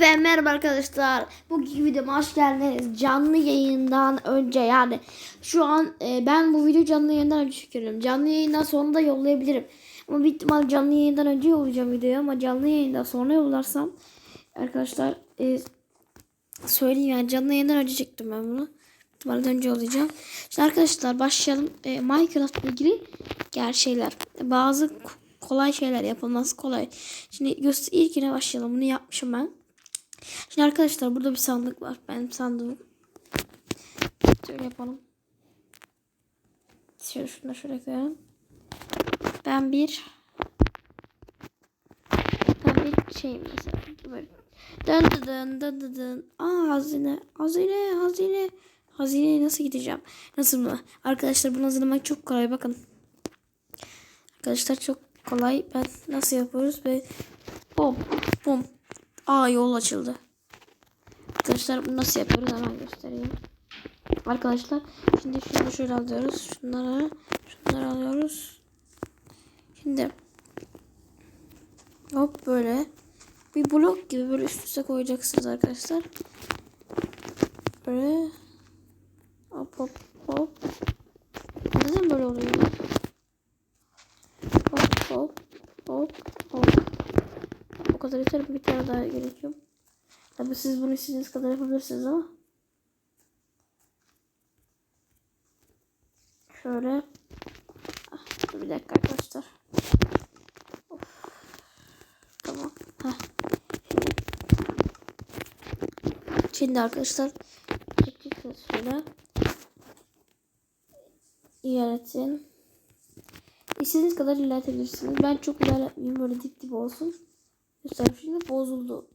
Ve merhaba arkadaşlar. Bugünkü videoma hoş geldiniz. Canlı yayından önce yani şu an e, ben bu video canlı yayından önce çekiyorum. Canlı yayından sonra da yollayabilirim. Ama büyük ihtimal canlı yayından önce yollayacağım videoyu ama canlı yayından sonra yollarsam arkadaşlar e, söyleyeyim yani canlı yayından önce çektim ben bunu. İhtimalle önce yollayacağım. Şimdi arkadaşlar başlayalım. E, Minecraft ile ilgili gel şeyler. Bazı kolay şeyler yapılması kolay. Şimdi göster ilkine başlayalım. Bunu yapmışım ben. Şimdi arkadaşlar burada bir sandık var. Benim sandığım. Şöyle yapalım. Şöyle şunu da şuraya koyalım. Ben bir ben bir şey mesela böyle dön dön dön dön dön. Aa hazine hazine hazine hazineye nasıl gideceğim? Nasıl mı? Arkadaşlar bunu hazırlamak çok kolay bakın. Arkadaşlar çok kolay. Ben nasıl yapıyoruz ve bom bom. Aa yol açıldı. Arkadaşlar bunu nasıl yapıyoruz hemen göstereyim. Arkadaşlar şimdi şunu şöyle alıyoruz. Şunları şunları alıyoruz. Şimdi hop böyle bir blok gibi böyle üst üste koyacaksınız arkadaşlar. Böyle hop hop hop. Neden böyle oluyor? Hop hop hop hop. O kadar yeter bir tane daha gerekiyor. Tabii siz bunu istediğiniz kadar yapabilirsiniz ama. Şöyle. Ah, bir dakika arkadaşlar. Of. Tamam. Heh. Şimdi arkadaşlar çekeceksiniz şöyle. İlerletin. İstediğiniz kadar ilerletebilirsiniz. Ben çok ilerletmeyeyim. Böyle dip dip olsun. Göstereyim şimdi bozuldu.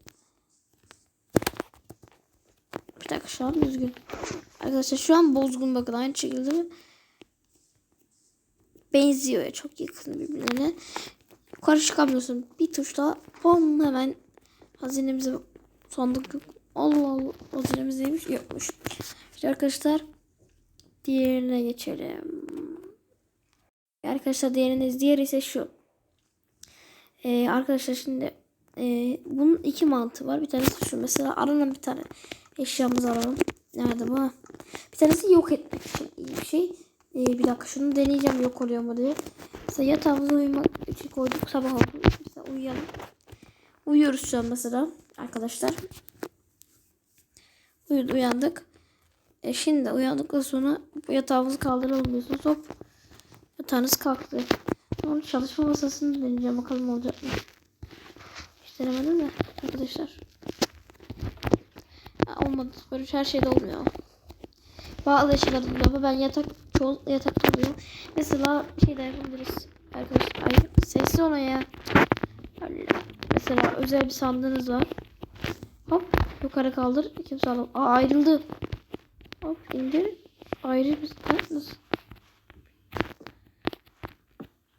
Bir dakika şu an düzgün. Arkadaşlar şu an bozgun bakın aynı şekilde benziyor. Çok yakın birbirine. Yukarı çıkamıyorsun. Bir tuşla bom hemen hazinemize sandık yok. Allah Allah hazinemiz neymiş? Yokmuş. İşte arkadaşlar diğerine geçelim. Arkadaşlar diğeriniz diğeri ise şu. Ee, arkadaşlar şimdi e, bunun iki mantığı var. Bir tanesi şu. Mesela aranan bir tane eşyamızı alalım. Nerede bu? Bir tanesi yok etmek için iyi bir şey. Ee, bir dakika şunu deneyeceğim yok oluyor mu diye. Mesela yatağımıza uyumak için koyduk. Sabah oldu. Mesela uyuyalım. Uyuyoruz şu an mesela arkadaşlar. Uyuduk uyandık. E şimdi uyandıktan sonra yatağımızı kaldıralım diyorsunuz. Hop yatağınız kalktı. Sonra çalışma masasını deneyeceğim. Bakalım olacak mı? Denemedim de arkadaşlar. Ha, olmadı. Böyle her şeyde olmuyor. Bazı eşyalar oluyor ama ben yatak çoğu yatakta oluyor. Mesela şey de yapabiliriz. Arkadaşlar ay, sesli ona ya. Mesela özel bir sandığınız var. Hop yukarı kaldır. Kimse alalım. Aa ayrıldı. Hop indir. Ayrı bir nasıl?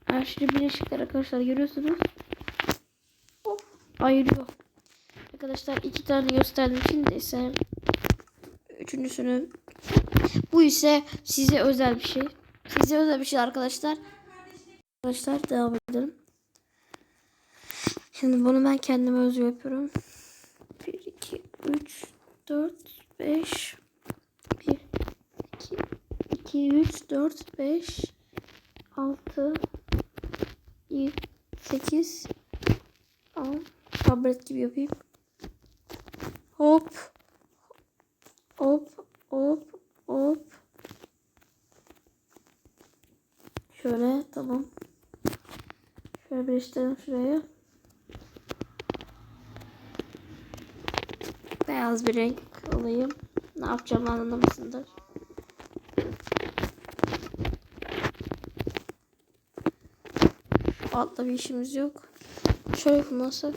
Her şey birleşikler arkadaşlar görüyorsunuz. Ayırıyor. Arkadaşlar iki tane gösterdim. Şimdi ise üçüncüsünü bu ise size özel bir şey. Size özel bir şey arkadaşlar. Arkadaşlar devam edelim. Şimdi bunu ben kendime özgü yapıyorum. 1, 2, 3, 4, 5, 1, 2, 2, 3, 4, 5, 6, 7, 8, 10. Tablet gibi yapayım. Hop. Hop. Hop. Hop. Şöyle tamam. Şöyle birleştirelim şuraya. Beyaz bir renk alayım. Ne yapacağım anlamışsındır. Altta bir işimiz yok. Şöyle yapılması.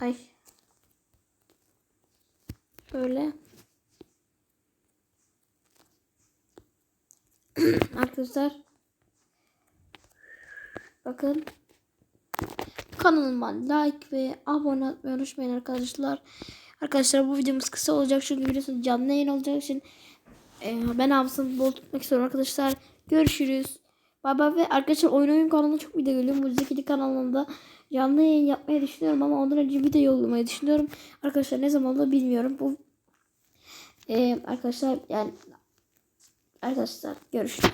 Ay. Şöyle. Arkadaşlar. Bakın. Kanalıma like ve abone olmayı unutmayın arkadaşlar. Arkadaşlar bu videomuz kısa olacak çünkü biliyorsunuz canlı yayın olacak için Ee, ben hafızamı bol tutmak istiyorum arkadaşlar. Görüşürüz. Bay bay ve arkadaşlar oyun oyun kanalına çok video geliyor. Mucizekili kanalında canlı yayın yapmayı düşünüyorum ama ondan önce video yollamayı düşünüyorum. Arkadaşlar ne zaman da bilmiyorum. Bu Ee, arkadaşlar yani arkadaşlar görüşürüz.